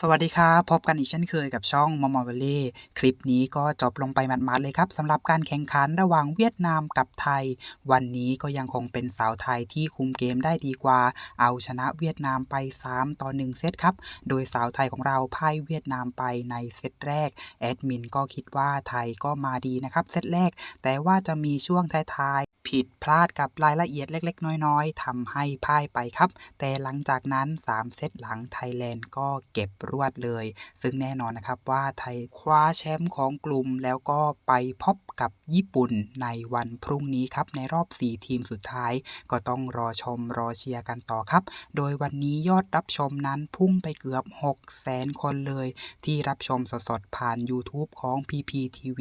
สวัสดีครับ พบกันอีกเช่นเคยกับช่องมอมอเวลเล่คลิปนี้ก็จบลงไปหมาดๆเลยครับสำหรับการแข่งขันระหว่างเวียดนามกับไทย วันนี้ก็ยังคงเป็นสาวไทยที่คุมเกมได้ดีกว่า เอาชนะเวียดนามไป 3 ต่อ 1 เซตครับ โดยสาวไทยของเราพ่ายเวียดนามไปในเซตแรกแอดมินก็คิดว่าไทยก็มาดีนะครับเซตแรก แต่ว่าจะมีช่วงท้าย ผิดพลาดกับรายละเอียดเล็ก ๆ น้อย ๆทำให้พ่ายไปครับ แต่หลังจากนั้น 3 เซตหลังไทยแลนด์ก็เก็บรวดเลย ซึ่งแน่นอนนะครับว่าไทยคว้าแชมป์ของกลุ่ม แล้วก็ไปพบกับญี่ปุ่นในวันพรุ่งนี้ครับ ในรอบ 4 ทีมสุดท้าย ก็ต้องรอชมรอเชียร์กันต่อครับ โดยวันนี้ยอดรับชมนั้นพุ่งไปเกือบ6แสนคนเลย ที่รับชมสดๆผ่าน YouTube ของ PPTV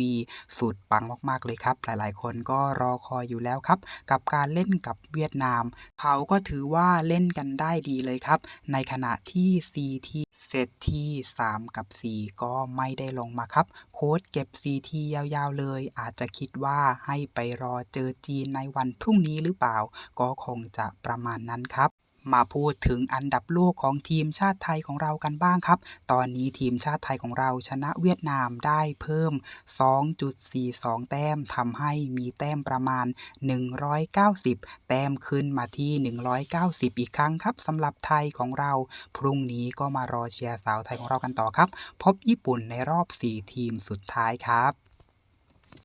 สุดปังมากๆเลยครับ หลายๆ คนก็รอคอยอยู่แล้วครับ กับการเล่นกับเวียดนาม เขาก็ถือว่าเล่นกันได้ดีเลยครับ ในขณะที่ CT เซตที่ 3 กับ 4 ก็ไม่ได้ลงมาครับ โค้ชเก็บ CT ยาวๆเลย อาจจะคิดว่าให้ไปรอเจอจีนในวันพรุ่งนี้หรือเปล่า ก็คงจะประมาณนั้นครับ มาพูดถึงอันดับโลกของทีมชาติไทยของเรากันบ้างครับ ตอนนี้ทีมชาติไทยของเราชนะเวียดนามได้เพิ่ม 2.42 แต้มทำให้มีแต้มประมาณ 190 แต้มขึ้นมาที่ 190 อีกครั้งครับสำหรับไทยของเรา พรุ่งนี้ก็มารอเชียร์สาวไทยของเรากันต่อครับ พบญี่ปุ่นในรอบ 4 ทีมสุดท้ายครับ